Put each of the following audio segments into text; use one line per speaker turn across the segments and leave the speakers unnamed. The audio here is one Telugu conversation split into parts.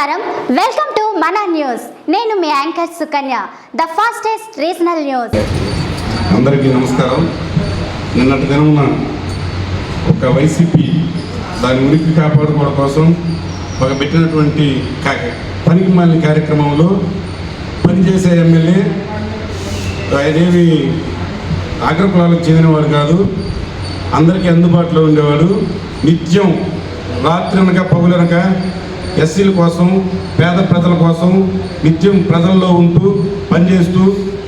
నమస్కారం. వెల్కమ్ టు మన న్యూస్ నేను మీ anchor Sukanya the fastest regional news
అందరికీ నమస్కారం. నిన్నటి దినమున ఒక వైసీపీ దాని ఉనికి కాపాడుకోవడం కోసం ఒక పెట్టినటువంటి పనికి మాలిన కార్యక్రమంలో పనిచేసే ఎమ్మెల్యే ఆయనేమి అగ్రకులాలకు చెందినవాడు కాదు అందరికీ అందుబాటులో ఉండేవాడు. నిత్యం రాత్రి అనక పగులనక ఎస్సీల కోసం పేద ప్రజల కోసం నిత్యం ప్రజల్లో ఉంటూ పనిచేస్తూ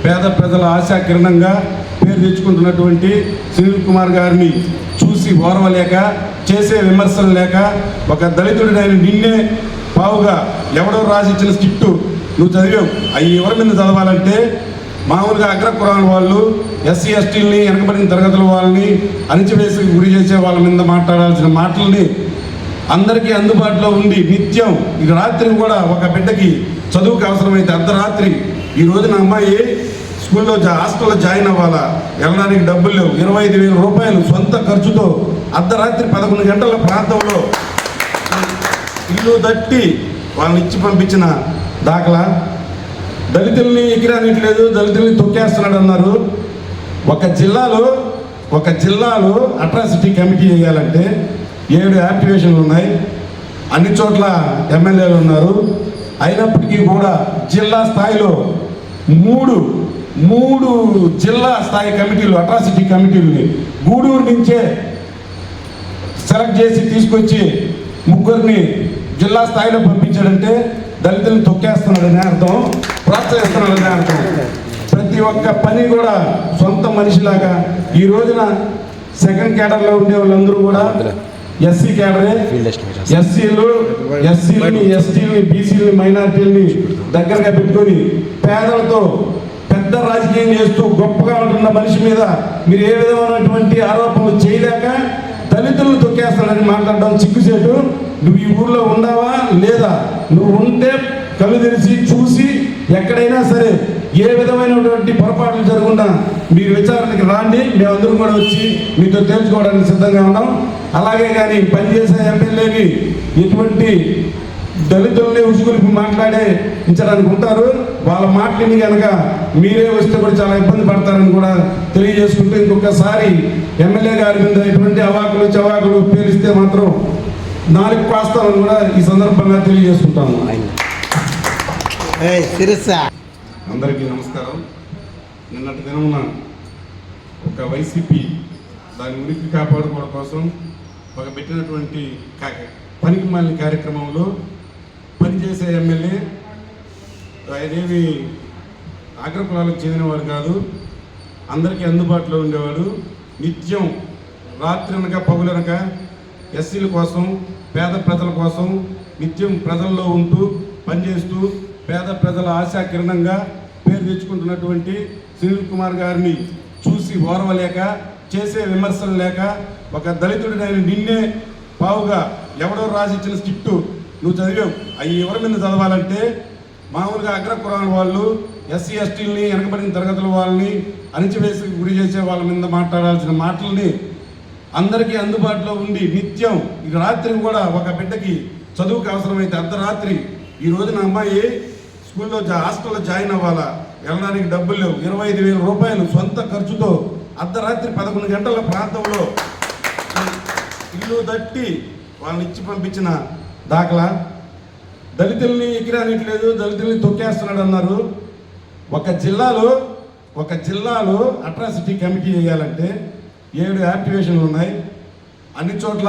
పేద ప్రజల ఆశా కిరణంగా పేరు తెచ్చుకుంటున్నటువంటి సునీల్ కుమార్ గారిని చూసి ఓర్వలేక చేసే విమర్శలు లేక ఒక దళితుడినైన నిన్నే పావుగా ఎవడో రాసిచ్చిన స్కిట్టు నువ్వు చదివావు. అవి ఎవరి మీద చదవాలంటే మామూలుగా అగ్రకులాల వాళ్ళు ఎస్సీ ఎస్టీలని వెనకబడిన తరగతుల వాళ్ళని అణిచివేసి గురి చేసే వాళ్ళ మీద మాట్లాడాల్సిన మాటల్ని అందరికీ అందుబాటులో ఉండి నిత్యం ఇక రాత్రి కూడా ఒక బిడ్డకి చదువుకు అవసరమైతే అర్ధరాత్రి ఈ రోజున అమ్మాయి స్కూల్లో జా హాస్టల్లో జాయిన్ అవ్వాలా? వెళ్ళడానికి డబ్బులు లేవు. ఇరవై ఐదు వేల రూపాయలు సొంత ఖర్చుతో అర్ధరాత్రి పదకొండు గంటల ప్రాంతంలో ఇల్లు దట్టి వాళ్ళని ఇచ్చి పంపించిన దాఖలా. దళితుల్ని ఎగిరానిట్లేదు దళితుల్ని తొక్కేస్తున్నాడు అన్నారు ఒక జిల్లాలో ఒక జిల్లాలో అట్రాసిటీ కమిటీ వేయాలంటే ఏడు యాక్టివేషన్లు ఉన్నాయి. అన్ని చోట్ల ఎమ్మెల్యేలు ఉన్నారు. అయినప్పటికీ కూడా జిల్లా స్థాయిలో మూడు మూడు జిల్లా స్థాయి కమిటీలు అట్రాసిటీ కమిటీలని గూడూరు నుంచే సెలెక్ట్ చేసి తీసుకొచ్చి ముగ్గురిని జిల్లా స్థాయిలో పంపించాడంటే దళితులను తొక్కేస్తున్నాడని అర్థం ప్రోత్సహిస్తున్నాడని అర్థం. ప్రతి ఒక్క పని కూడా సొంత మనిషిలాగా. ఈ రోజున సెకండ్ క్యాడర్లో ఉండే వాళ్ళందరూ కూడా ఎస్సీ క్యాడరే ఎస్సీలు ఎస్సీలని ఎస్టీలని బీసీలని మైనార్టీలని దగ్గరగా పెట్టుకొని పేదలతో పెద్ద రాజకీయం చేస్తూ గొప్పగా ఉంటున్న మనిషి మీద మీరు ఏ విధమైనటువంటి ఆరోపణలు చేయలేక దళితులను తొక్కేస్తానని మాట్లాడడం చిక్కుసేటు నువ్వు ఈ ఊర్లో ఉన్నావా లేదా? నువ్వు ఉంటే కళ్ళు తెరిచి చూసి ఎక్కడైనా సరే ఏ విధమైనటువంటి పొరపాట్లు జరుగున్నా మీరు విచారణకి రాండి మేమందరం కూడా వచ్చి మీతో తేల్చుకోవడానికి సిద్ధంగా ఉన్నాం. అలాగే కానీ పనిచేసే ఎమ్మెల్యేని ఎటువంటి దళితుల్ని ఉసుగులిపి మాట్లాడే ఉంచడానికి ఉంటారు. వాళ్ళ మాటని కనుక మీరే వస్తే కూడా చాలా ఇబ్బంది పడతారని కూడా తెలియజేసుకుంటూ ఇంకొకసారి ఎమ్మెల్యే గారి మీద ఎటువంటి అవాకులు చవాకులు పేలిస్తే మాత్రం నాలుగు పాస్తామని కూడా ఈ సందర్భంగా తెలియజేసుకుంటాము. అందరికీ నమస్కారం. నిన్నటి దినమున ఒక వైసీపీ దాని ఉనికి కాపాడుకోవడం కోసం ఒక పెట్టినటువంటి కా- పనికి మాలిన కార్యక్రమంలో పనిచేసే ఎమ్మెల్యే ఆయనేమి అగ్రకులాలకు చెందినవాడు కాదు అందరికీ అందుబాటులో ఉండేవాడు. నిత్యం రాత్రనక పగులనక ఎస్సీల కోసం పేద ప్రజల కోసం నిత్యం ప్రజల్లో ఉంటూ పనిచేస్తూ పేద ప్రజల ఆశా కిరణంగా పేరు తెచ్చుకుంటున్నటువంటి సునీల్ కుమార్ గారిని చూసి ఓర్వలేక చేసే విమర్శలు లేక ఒక దళితుడినైన నిన్నే పావుగా ఎవడో రాసిచ్చిన స్కిట్టు నువ్వు చదివావు. అవి ఎవరి మీద చదవాలంటే మామూలుగా అగ్రకులాల వాళ్ళు ఎస్సీ ఎస్టీలని వెనకబడిన తరగతుల వాళ్ళని అణిచివేసి గురి చేసే వాళ్ళ మీద మాట్లాడాల్సిన మాటల్ని అందరికీ అందుబాటులో ఉండి నిత్యం ఇక రాత్రి కూడా ఒక బిడ్డకి చదువుకు అవసరమైతే అర్ధరాత్రి ఈ రోజున అమ్మాయి స్కూల్లో జా హాస్టల్లో జాయిన్ అవ్వాలా? వెళ్ళడానికి డబ్బులు లేవు? ఇరవై ఐదు వేల రూపాయలు సొంత ఖర్చుతో అర్ధరాత్రి పదకొండు గంటల ప్రాంతంలో ఇల్లు దట్టి వాళ్ళని ఇచ్చి పంపించిన దాఖలా. దళితుల్ని ఎగిరానిట్లేదు దళితుల్ని తొక్కేస్తున్నాడు అన్నారు. ఒక జిల్లాలో ఒక జిల్లాలో అట్రాసిటీ కమిటీ చేయాలంటే ఏడు యాక్టివేషన్లు ఉన్నాయి. అన్ని చోట్ల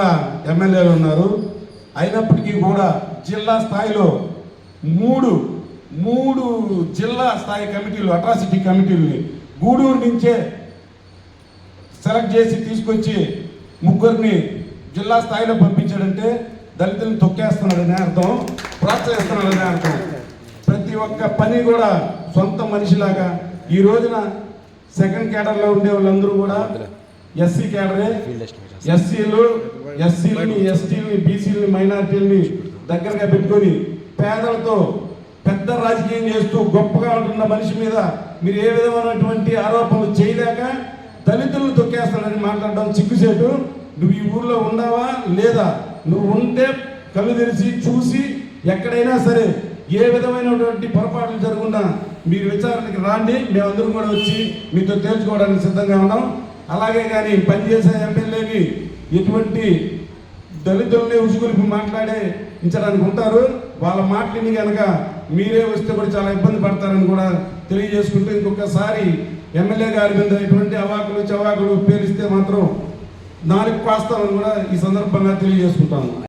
ఎమ్మెల్యేలు ఉన్నారు. అయినప్పటికీ కూడా జిల్లా స్థాయిలో మూడు మూడు జిల్లా స్థాయి కమిటీలు అట్రాసిటీ కమిటీలని గూడూరు నుంచే సెలెక్ట్ చేసి తీసుకొచ్చి ముగ్గురిని జిల్లా స్థాయిలో పంపించాడంటే దళితులను తొక్కేస్తున్నాడని అర్థం ప్రోత్సహిస్తున్నాడని అర్థం. ప్రతి ఒక్క పని కూడా సొంత మనిషిలాగా. ఈ రోజున సెకండ్ క్యాడర్లో ఉండే వాళ్ళందరూ కూడా ఎస్సీ క్యాడరే ఎస్సీలు ఎస్సీలని ఎస్టీలని బీసీలని మైనార్టీలని దగ్గరగా పెట్టుకొని పేదలతో పెద్ద రాజకీయం చేస్తూ గొప్పగా ఉంటున్న మనిషి మీద మీరు ఏ విధమైనటువంటి ఆరోపణలు చేయలేక దళితులను తొక్కేస్తాడని మాట్లాడడం చిక్కుసేటు నువ్వు ఈ ఊర్లో ఉన్నావా లేదా? నువ్వు ఉంటే కళ్ళు తెరిచి చూసి ఎక్కడైనా సరే ఏ విధమైనటువంటి పొరపాట్లు జరుగున్నా మీరు విచారణకి రాండి. మేమందరం కూడా వచ్చి మీతో తేల్చుకోవడానికి సిద్ధంగా ఉన్నాం. అలాగే కానీ పనిచేసే ఎమ్మెల్యేని ఎటువంటి దళితుల్ని ఉసుగులిపి మాట్లాడే ఉంచడానికి ఉంటారు. వాళ్ళ మాటలని కనుక మీరే వస్తే కూడా చాలా ఇబ్బంది పడతారని కూడా తెలియజేసుకుంటూ ఇంకొకసారి ఎమ్మెల్యే గారి మీద ఎటువంటి అవాకులు చవాకులు పేలిస్తే మాత్రం నాలుగు కాస్తామని కూడా ఈ సందర్భంగా తెలియజేసుకుంటాము.